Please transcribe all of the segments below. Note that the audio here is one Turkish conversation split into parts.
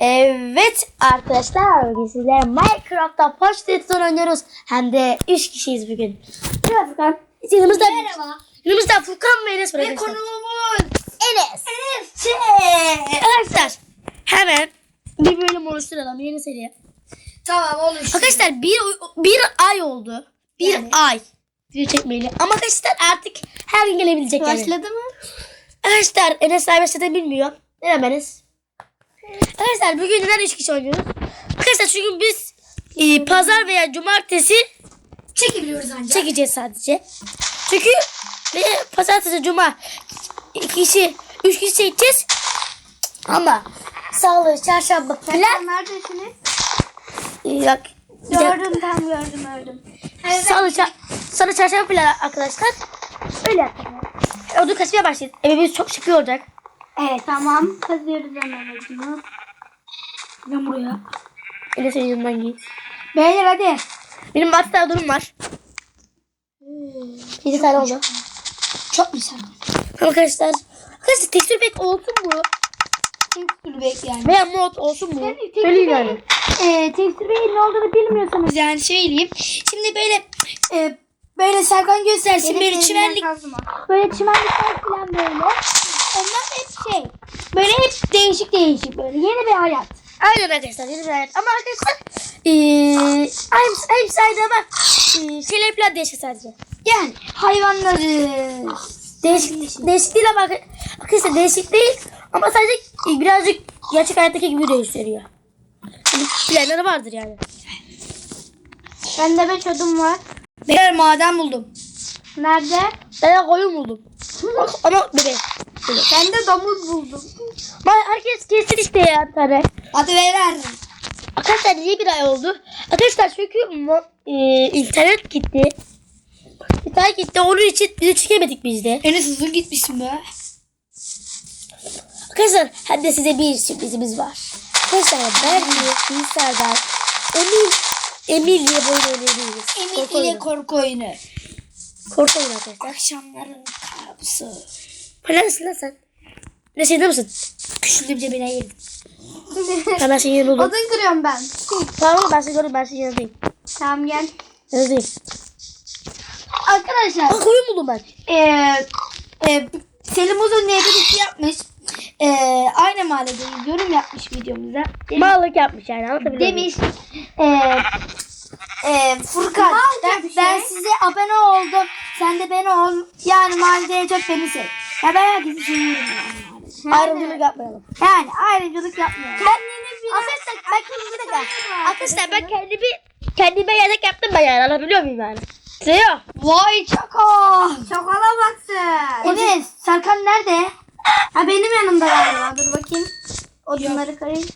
Evet arkadaşlar bugün sizlerle Minecraft'ta Poştetson oynuyoruz. Hem de 3 kişiyiz bugün. Merhaba Furkan. Yanımızda, Merhaba. yanımızda Furkan ve Enes var Ve konuğumuz Enes. Enes. Arkadaşlar hemen bir bölüm oluşturalım yeni seri. Tamam olur. Arkadaşlar bir, bir ay oldu. Bir Yani. ay. Video çekmeyeli. Ama arkadaşlar artık her gün gelebilecek yani. Başladı mı? Arkadaşlar Enes daha başladı bilmiyor. Merhaba Enes. Arkadaşlar bugün neden 3 kişi oynuyoruz? Arkadaşlar çünkü biz e, pazar veya cumartesi Çekebiliyoruz ancak. çekeceğiz sadece. Çünkü ve pazartesi cuma iki kişi, üç kişi çekeceğiz. Ama salı, çarşamba falan neredesiniz? e, bak, Gördüm tam gördüm gördüm. Evet. salı, ça- salı, çarşamba falan arkadaşlar. Öyle yapalım. Odun kasmaya başlayacağız. Evimiz çok şık olacak. Evet tamam. Kazıyoruz hemen odunu. Ben buraya. Enes'in yanından git. Beyler hadi. Benim hatta odunum var. 7 tane oldu. Çok güzel. Arkadaşlar. Arkadaşlar tekstür pek olsun bu. Tekstür bek yani. Veya mod olsun bu. Yani tekstür Söyleyin bek- yani. E, tekstür beyin ne olduğunu bilmiyorsanız yani söyleyeyim. Şimdi böyle e, böyle Serkan göstersin böyle çimenlik böyle çimenlikler falan böyle. Onlar hep şey böyle hep değişik değişik böyle yeni bir hayat. Aynen arkadaşlar. Yeni bir hayat. Ama arkadaşlar. Eee hepsi, aynı ama eee, şeyler falan değişik sadece. Yani hayvanları Değişik, değişik değil ama arka- arkadaşlar değişik değil. Ama sadece e, birazcık gerçek hayattaki gibi gösteriyor. Yani planları vardır yani. Bende beş odun var. Ben maden buldum. Nerede? Ben koyun buldum. ama bebe. Ben de domuz buldum. Ama herkes kesin işte tane. Hadi ver. Arkadaşlar niye bir ay oldu? Arkadaşlar çünkü e, internet gitti. İnternet gitti. Onun için video çekemedik biz de. Enes hızlı gitmişsin be. Arkadaşlar hem de size bir sürprizimiz var. Arkadaşlar ben de bilgisayardan Emil Emil diye böyle oynayabiliriz. Korku Emir ile oyunu. korku oyunu. Korku oyunu arkadaşlar. Akşamların kabusu. Neredesin lan sen? Ne şeyde misin? Küçüldüm cebine girdim. Tamam ben senin yanında. Odun kırıyorum ben. Tamam ben seni gördüm ben senin yanındayım. Tamam gel. Yanındayım. Arkadaşlar Aa koyun buldum ben. eee e, Selim Uzun diye birisi yapmış. Eee aynı mahalledeyiz. Yorum yapmış videomuza. Demiş, Mağlık yapmış yani anlatabiliyor demiş eee eee, Furkan ben, ben size abone oldum. Sen de beni ol. Yani mahalleye çok beni sev. Ya ben herkesi seviyorum yani. mahallede. Ayrımcılık yapmayalım. Yani ayrıcalık yapmıyorum. Kendini bir Arkadaşlar ben kendime bir dakika. Arkadaşlar ben kendimi kendime yedek yaptım ben yani anlatabiliyor muyum yani? Seyo. Vay çaka. Çakala bak sen. Evet. Serkan nerede? Ha benim yanımda galiba. Dur bakayım. Odunları kırayım.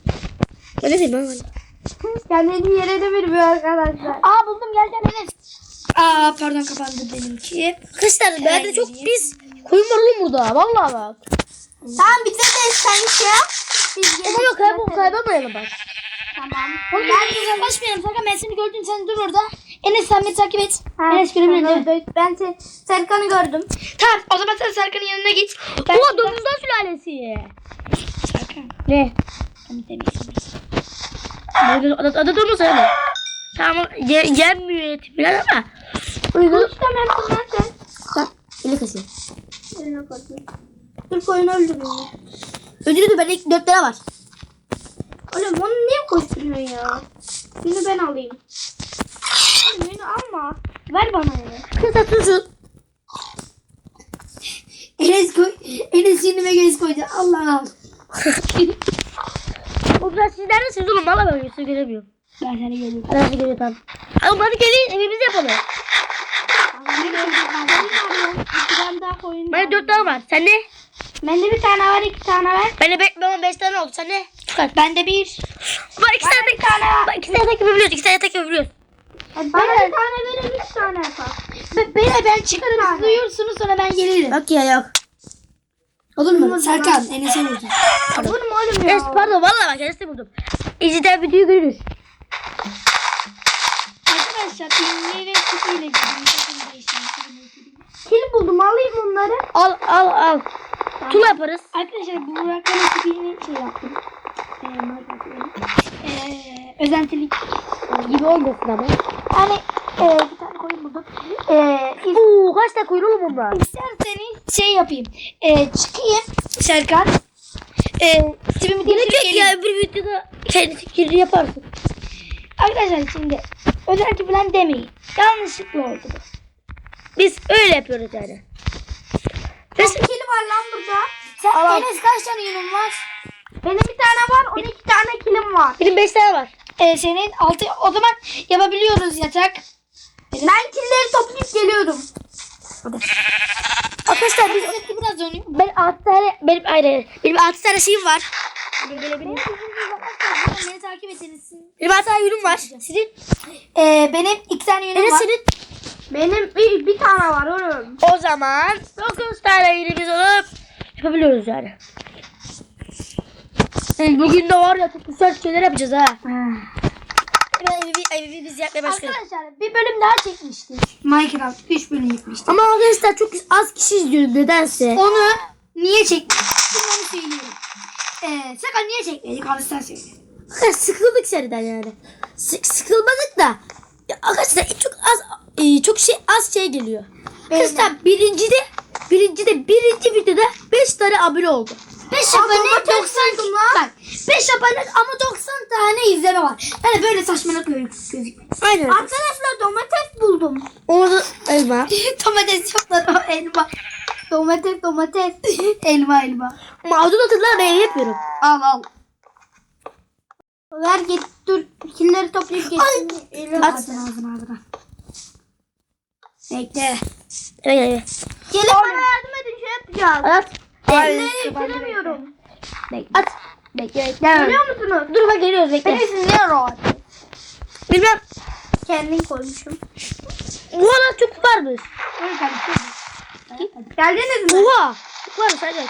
Öyle değil mi? Kendini yere de bir arkadaşlar. Aa buldum gel gel Enes. Aa pardon kapandı benimki. Arkadaşlar ben de çok pis koyun var oğlum burada. Vallahi bak. Tamam bize de sen şey yap. Biz Ama yok kaybol kaybolmayalım bak. Tamam. Ben de yaklaşmayalım. Serkan ben seni gördüm. Sen dur orada. Enes sen beni takip et. Enes görebilir? Ben se Serkan'ı gördüm. Tamam o zaman sen Serkan'ın yanına git. Ben Ulan domuzdan sülalesi. Serkan. Ne? Onu demişsin. Adı, adı, adı domuz öyle. Tamam ye, yenmiyor eti falan ama. Uygun. Kılıçtan hepsi nerede? Bak. Eli kasıyor. Eline koydum. Dur koyunu öldürüyor. Ödülü ben ilk dört tane var. Oğlum onu niye koşturuyorsun ya? Şunu ben alayım. Oğlum beni alma. Ver bana ya. Kız atıyorsun. Enes koy. Enes sinime göz koydu. Allah al. Biraz siz neredesiniz oğlum? Valla ben sizi göremiyorum. Ben seni görüyorum. Ben sizi görüyorum tamam. Ama hadi gelin evimizi yapalım. Ben. Bende dört tane var. Sen ne? Bende bir tane var, iki tane var. Bende be, benim beş tane oldu. Sen ne? Çıkar. Bende bir. Bak iki tane tane. Bak iki tane tek yapabiliyoruz. İki tane tek yapabiliyoruz. Bana bir tane verin, üç tane yapar. Beyler ben çıkarım, siz uyursunuz sonra ben gelirim. Yok ya yok. Olur mu? Serkan, Enes'e vurdu. Olur mu oğlum ya? Evet pardon valla bak kendisi buldum. İzleden videoyu görürüz. Arkadaşlar ve kutuyla gidiyorum. Kil buldum, alayım onları. Al al al. Tula yaparız. Arkadaşlar bu Burak'ın tipini şey yaptım. Ee, Ee, özentilik Gibi olmasın ama. yani e, bir tane koyun buldum. Ee, Oo, kaç tane kuyruğu bunlar? İsterseniz şey yapayım. Ee, çıkayım Serkan. Ee, tipimi Gerek yok ya bir videoda kendi fikrini yaparsın. Arkadaşlar şimdi özenti falan demeyin. Yanlışlıkla oldu bu. Biz öyle yapıyoruz yani. Kaç kili var lan burada? Sen Enes kaç tane yünün var? Benim bir tane var, 12 tane kilim var. Benim 5 tane var. Ee, senin altı, o zaman yapabiliyoruz yatak. Ben killeri toplayıp geliyorum. Arkadaşlar biz biraz dönüyor. ben 6 tane benim ayrı benim 6 tane şeyim var. Beni takip ediniz. Benim 6 tane ürün var. Sizin Ee, benim iki tane yünüm Enes var. senin Benim bir, bir tane var oğlum. o zaman 9 tane ürünümüz olup yapabiliyoruz yani. Bugün de var ya çok güzel şeyler yapacağız ha. Ben evi, evi biz yapmaya başladık. Arkadaşlar bir bölüm daha çekmiştik. Minecraft 3 bölüm çekmiştik. Ama arkadaşlar çok az kişi izliyor nedense. Onu niye çekmedik? Şimdi onu söyleyeyim. Ee, sakın niye çekmedik? Abi sen söyle. Sıkıldık seriden yani. Sık, sıkılmadık da. Ya arkadaşlar çok az e, çok şey az şey geliyor. Arkadaşlar birinci de birinci de birinci videoda 5 tane abone oldu. 5 abone 90 bak 5 abone ama 90 tane izleme var. Yani böyle saçmalık gözükmüyor. Aynen. Arkadaşlar domates buldum. Orada elma. domates yoklar o elma. Domates domates. elma elma. Mağdur hatırlar ben yapıyorum. Al al. Ver git dur. Killeri toplayıp getir. At. Ağzına ağzına ağzına. Bekle. Evet evet. Gelin bana yardım edin şey yapacağız. At. Elleri bitiremiyorum. At. Bekle bekle. Görüyor musunuz? Dur bak geliyoruz bekle. Ne rahat? Bilmem. Kendin koymuşum. Arada çok varmış. Geldiniz mi? Oha. Çok varmış hadi.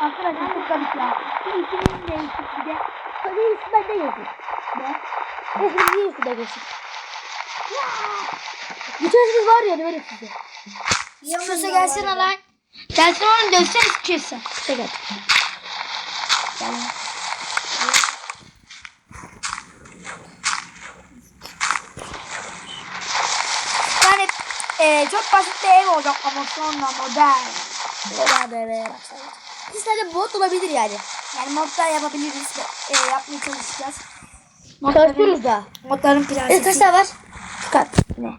Arkadaşlar çok garip ya. Bir ismini değiştik bir de. Hadi üstünden de yazın. Ne? Resmi niye üstünden geçsin? Bütün resmi var ya böyle size. Sıkıyorsa gelsene lan. Gelsin onu dövsene sıkıyorsa. Şey gel. Yani e, çok basit bir ev olacak ama sonra modern. Beraber beraber. Bir tane bot olabilir yani. Yani modlar yapabiliriz. E, yapmaya çalışacağız. Çalışıyoruz da. Modların Evet prensesi. kaç tane var? Çıkar. Ne?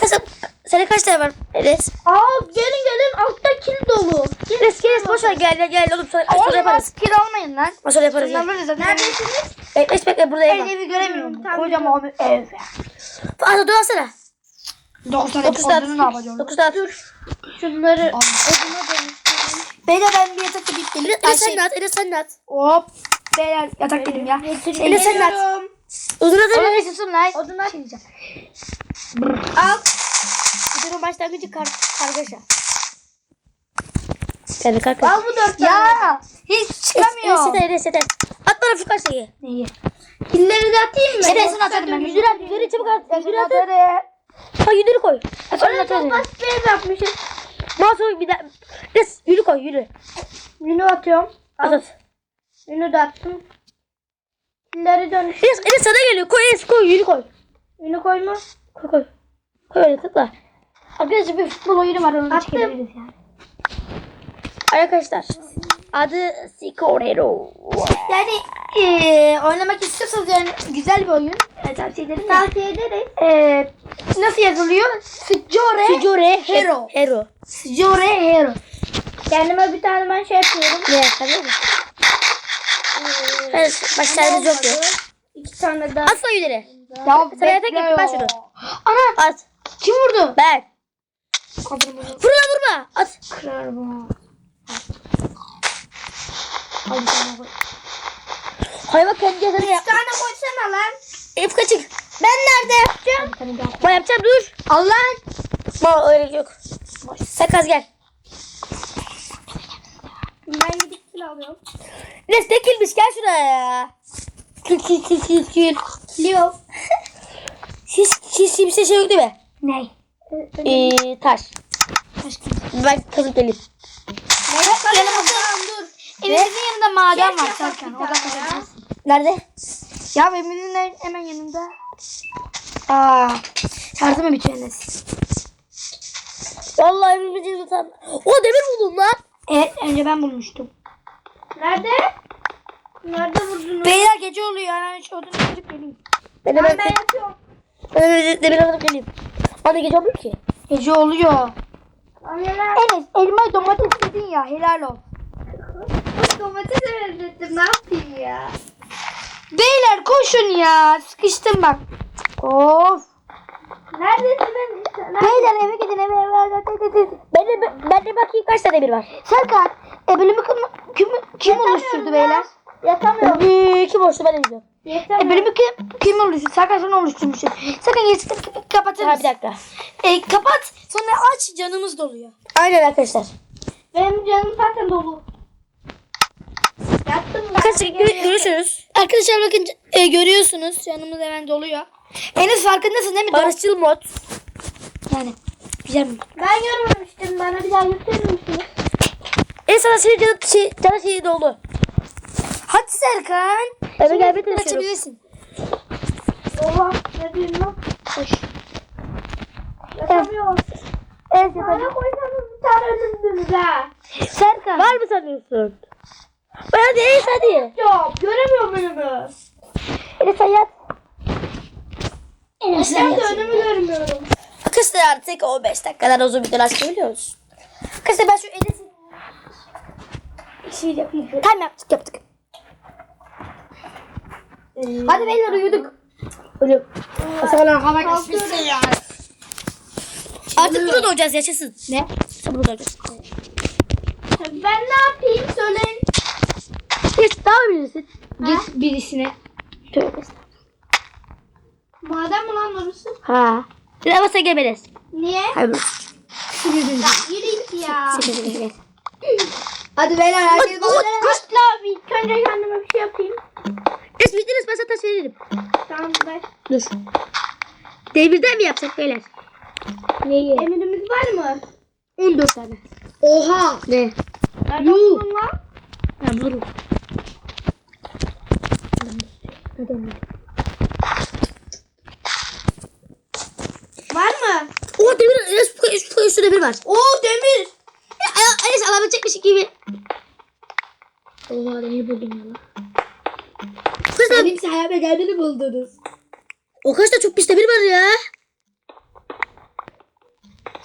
Kaç tane? Senin kaç tane var? Enes. Aa gelin gelin altta kil dolu. Enes Enes boş ver gel gel gel oğlum sonra, sonra yaparız. kil almayın lan. Sonra yaparız. Gel. Neredesiniz? Bekle bekle burada ev var. evi göremiyorum. Kocaman ev. Fazla dur alsana. Dokuz tane Dokuz tane. odunu ne yapacağım? Dokuz tane. Dur. Şunları. Beyler ben bir yatak gidip gelip Enes sen de at. Enes sen at. Hop. Beyler yatak dedim ya. Enes sen at. Uzun Odun atın. yaşasın lan. Odun aç. Al. Videonun başlangıcı kar kargaşa. Yani kargaşa. Al bu dört tane. Ya. Hiç çıkamıyor. Enes yeter Enes yeter. At bana Furkan şeyi. Neyi? Killeri de atayım mı? Enes atarım ben. Yüzünü at. Yüzünü çabuk at. Yüzünü at. atarım. Ha yüzünü koy. At. çok basit ev yapmışım. Masum bir daha. Enes yürü koy yürü. Yünü atıyorum. At at. Yünü de attım. Killeri dönüş. Enes, Enes sana geliyor. Koy Enes koy yürü koy. Yünü koyma. Koy koy. Koy öyle tıkla. Arkadaşlar bir futbol oyunu var onu da çekebiliriz yani. Arkadaşlar. Adı Sicorero. Yani eee oynamak istiyorsanız yani güzel bir oyun. Evet, tavsiye ederim. Tavsiye ederiz. Eee nasıl yazılıyor? Score Sicore Hero. Hero. Score Hero. Kendime bir tane ben şey yapıyorum. Ne? Tamam mı? Evet, başlarımız yok ya. İki tane daha. At ileri. Ya Sana yatak ben şunu. Ana At. kim vurdu? Ben. Vurma vurma. At. kırar bu. Hayvan kendi yatağını yap. Bir tane koysana lan. Elif kaçık. Ben nerede yapacağım? Ben yapacağım dur. Allah. Ma öyle yok. Sen kaz gel. Ben gidip kil alıyorum. Nes ne kilmiş gel şuraya ya. Kil kil kil kil kil. Leo. Şiş şiş bir şey yok değil mi? Ne? Ee, taş. Taş Ben kazıp geleyim. Yanıma dur. Evimizin yanında maden var Serkan. bir Orada tane ya. kazabilirsin. Nerede? Ya evimizin hemen yanında. Aa, şarjı mı bitiyor Enes? Vallahi evimizin tam. O demir buldum lan. Evet önce ben bulmuştum. Nerede? Nerede vurdunuz? Beyler gece oluyor hemen şu odunu kırıp geleyim. Ben Ben, hemen ben yapıyorum. ben hemen demir alıp geleyim. Hadi gece olmuyor ki. Gece oluyor. Anneler. Enes elma domates dedin ya helal ol. Domates özlettim. Ne yapayım ya? Beyler koşun ya sıkıştım bak. Of. Neredesin ben? Nerede? Beyler eve gidin eve eve. Ben de, ben de bakayım kaç tane demir var. Serkan e, bölümü kim, kim, kim oluşturdu beyler? Yatamıyorum. Ee, kim olsun ben izliyorum. E, bölümü kim, kim oluşturdu? Serkan sen oluşturmuşsun. Serkan gerisi kapatır Ha bir mısın? dakika. E, kapat sonra aç canımız doluyor. Aynen arkadaşlar. Benim canım zaten dolu. Arkadaşlar gö- görüşürüz. Arkadaşlar bakın e, görüyorsunuz canımız hemen doluyor. Enes farkındasın değil mi? Barışçıl mod. Yani güzel mi? Ben görmemiştim. Bana bir daha gösterir misiniz? En sana senin canın şey, canın şeyi doldu. Hadi Serkan. Eve gelmeye çalışıyorum. Açabilirsin. Oha. Ne diyorsun lan? Koş. Yatamıyorum. Evet Bana koysanız bir tane ödüldünüz ha. Serkan. Var mı sanıyorsun? Hadi Enes hadi. Yok. Göremiyorum önümü. Enes sen yat. Enes Ben de önümü görmüyorum. Arkadaşlar artık 15 dakikadan uzun bir dönem biliyoruz. Arkadaşlar ben şu Enes'in şey yapayım. Tamam yaptık yaptık. Hadi beyler uyuduk. Ölüm. Mesela hava Kalkıyorum. ya. Artık burada doğacağız yaşasın. Ne? Burada doğacağız. Ben ne yapayım söyleyin. Geç daha mı bilirsin? Git birisine. Tövbe. Madem mi lan orası? Ha. Sen gelmeliyiz. Niye? Hayır. Yürü git ya. Hadi beyler herkes Hadi, hadi. Kuşla abi ilk önce kendime bir şey yapayım. Enes bittiniz ben sana taş veririm. Tamam ver. Dur. Demirden mi yapsak beyler? Neyi? Emirimiz var mı? 14 tane. Oha. Ne? Buldun lan? Ben bulurum. Var mı? O demir, Enes bu şu demir var. Oo demir. Enes alabilecekmiş gibi. Oha demir buldum ya. Kızlar Benim sayemde geldiğini buldunuz. o kaç da çok pis demir var ya.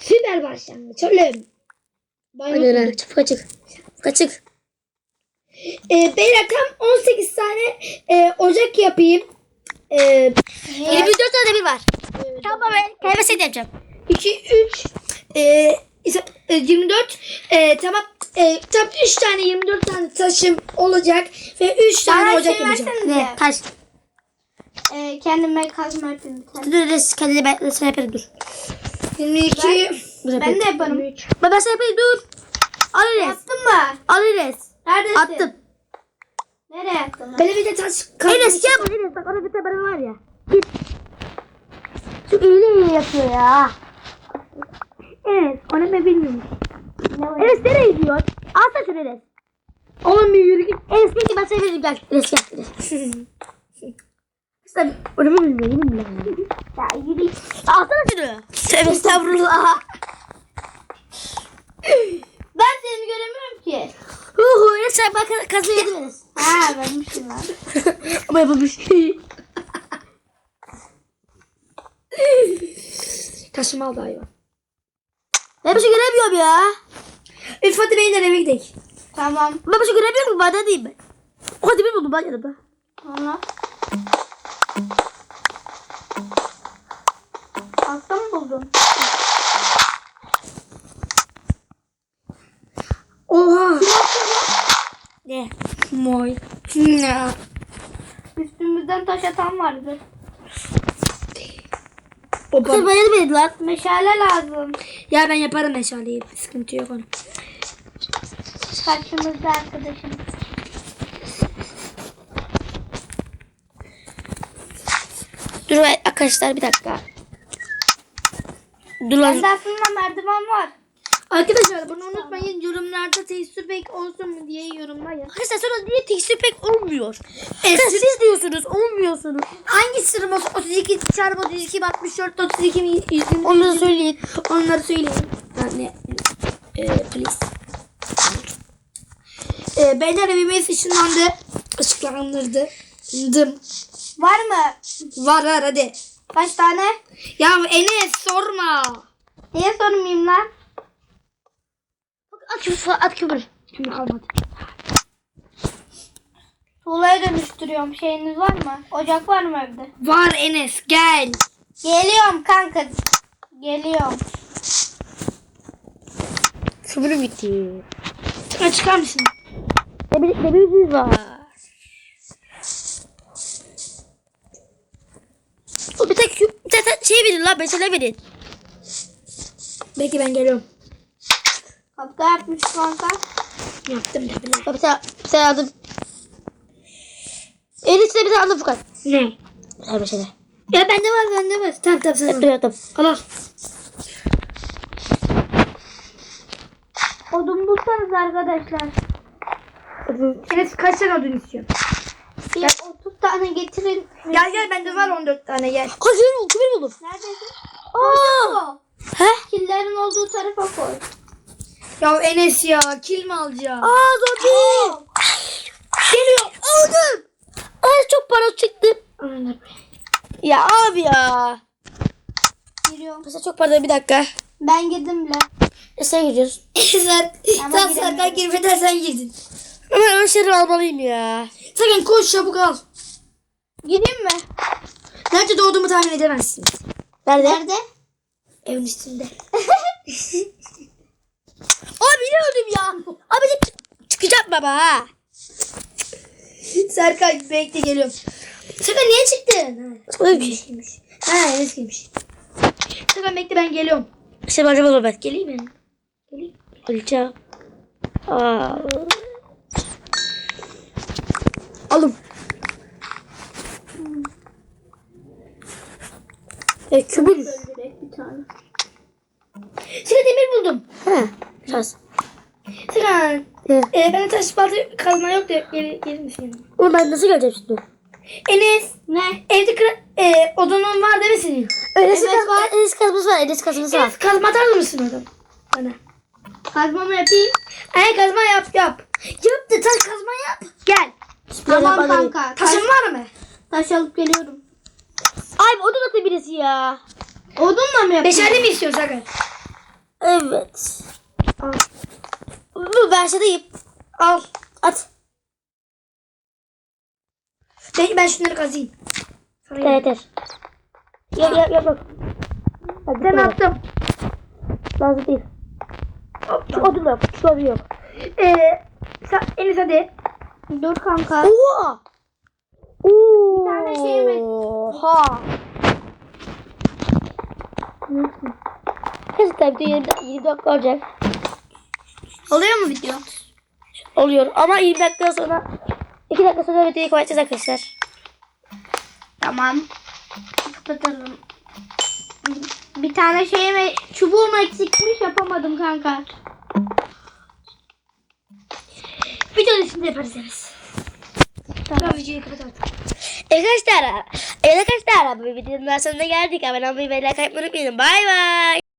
Süper başlangıç oğlum. Hadi lan çabuk açık. Çabuk Ee, beyler tam 18 tane e, ocak yapayım. Ee, 24 tane demir var. Tamam ben kaybetseydim yapacağım. 2, 3, e, ise- e, 24. E, tamam. E, tam 3 tane 24 tane taşım olacak ve 3 tane Bana ocak şey yapacağım. Ne? Taş. Ee, kendime kazma yapayım tane. Dur dur kendine ben sana yaparım dur. 22. Dur, Ben de yaparım. Ben, ben sana yapayım dur. Al Enes. Yaptın mı? Al Enes. Neredesin? Attım. Nereye attın? Böyle bir de taş Enes gel buraya Enes. Bak orada bir tane bana var ya. Git. Şu iğne iğne yapıyor ya. Enes onu ben bilmiyorum. Enes nereye gidiyor? Alsana şunu Enes. Oğlum bir yürü git. Enes gel ki ben sana vereyim gel. Enes gel. Enes. Sen onu mu bilmiyorum bilmiyorum. Ya yürü. Alsana şunu. Tövbe estağfurullah. Ben seni göremiyorum ki. Hu hu kazı yedin Enes. Ha vermişim lan. Ama yapılmış. Taşımı aldı hayvan. Ben bir şey göremiyorum ya. Üf hadi beyler eve gidelim. Tamam. Ben bir şey göremiyorum ki bana değil ben. O kadar bir buldum ben yanımda. Sonra. Altta mı buldun? Oha. Ne? Moy. Ne? Üstümüzden taş atan vardı. O Kız edin lan. Meşale lazım. Ya ben yaparım meşaleyi. Sıkıntı yok onun. Karşımızda arkadaşım. Dur arkadaşlar bir dakika. Dur lan. Bende aslında merdiven var. Arkadaşlar bunu unutmayın. Yorumlarda texture pack olsun mu diye yorumlayın. Arkadaşlar sonra niye texture pack olmuyor? Arkadaşlar siz diyorsunuz olmuyorsunuz. Hangi olsun? 32 çarpı 32 64 32 mi 100 mi? Onları söyleyin. Onları söyleyin. Yani e, please. E, beyler evimiz ışınlandı. Işıklandırdı. Dım. Var mı? Var var hadi. Kaç tane? Ya Enes sorma. Niye sormayayım lan? At küfür at küfür. Şimdi kalmadı. Tuğlaya dönüştürüyorum. Şeyiniz var mı? Ocak var mı evde? Var Enes gel. Geliyorum kanka. Geliyorum. Küfürüm bitti. Çıkar çıkar mısın? Ne bir ne bir var. O bir tek bir tek şey verin lan mesele verin. Bekle ben geliyorum. Kapta yapmış kanka. Yaptım da bile. Ya bir tane bir tane aldım. En içinde bir tane aldım Furkan. Ne? Her mesele. Ya bende var bende var. Tamam tamam sen al. Yaptım yaptım. Al al. Odun bulsanız arkadaşlar. Enes kaç tane odun istiyorsun? Bir 30 tane getirin. Gel gel bende var 14 tane gel. Ha küfür buldum küfür buldum. Neredesin? Aa. He? Killerin olduğu tarafa koy. Ya Enes ya kill mi alacağım? Aa zombi. Geliyor. Aldım. Ay çok para çıktı. Ya abi ya. Giriyorum. Mesela çok para bir dakika. Ben girdim bile. E sen gidiyoruz. sen Ama sen giremiyorum. Serkan girmeden sen girdin. Ama ön şeyleri almalıyım ya. Serkan koş çabuk al. Gireyim mi? Nerede doğduğumu tahmin edemezsin. Nerede? Nerede? Evin üstünde. Abi ne öldüm ya? Abi de çıkacak baba ha. Serkan bekle geliyorum. Serkan niye çıktın? Ha. Öyle bir şey. Ha Enes girmiş. Serkan bekle ben geliyorum. Ben acaba ben. Geleyim mi? Geleyim. Alacağım. Aa. Alım. E, kübür. Bir tane. Serkan demir buldum. He. Şans. Serkan. He. E, ben taş balta kazma yok da gel, gelir misin? Oğlum ben nasıl geleceğim şimdi? Enes. Ne? Evde kıra, e, odunun var değil mi senin? Enes Evet, var. Enes kazması var. Enes kazması var. Enes kazma atar mısın odun? Bana. Kazmamı yapayım. Ay kazma yap yap. Yap da taş kazma yap. Gel. Tamam kanka. Taşın Taş, var mı? taş alıp geliyorum. Ay o da nasıl birisi ya? Odunla mı yapayım? Beşerli mi istiyorsun Serkan? Evet. Al. Bu ben şeydeyim. Al. At. Ben, ben şunları kazıyım. Evet evet. Yap yap yap. Hadi Ben attım. Lazım değil. Şu odun yok. Şu odun yok. Ee, sen, Enes hadi. Dur kanka. Oha. Oo. Bir tane şeyimiz. Oha. Gerçekten bir de 20, 20 dakika olacak. Oluyor mu video? Oluyor ama 20 dakika sonra 2 dakika sonra videoyu kapatacağız arkadaşlar. Tamam. Kapatalım. Bir tane şeyime çubuğum eksikmiş yapamadım kanka. Videonun içinde yaparız Enes. Tamam. videoyu kapat artık. Arkadaşlar, evet arkadaşlar bu videonun sonuna geldik. Abone olmayı ve like atmayı unutmayın. Bay bay.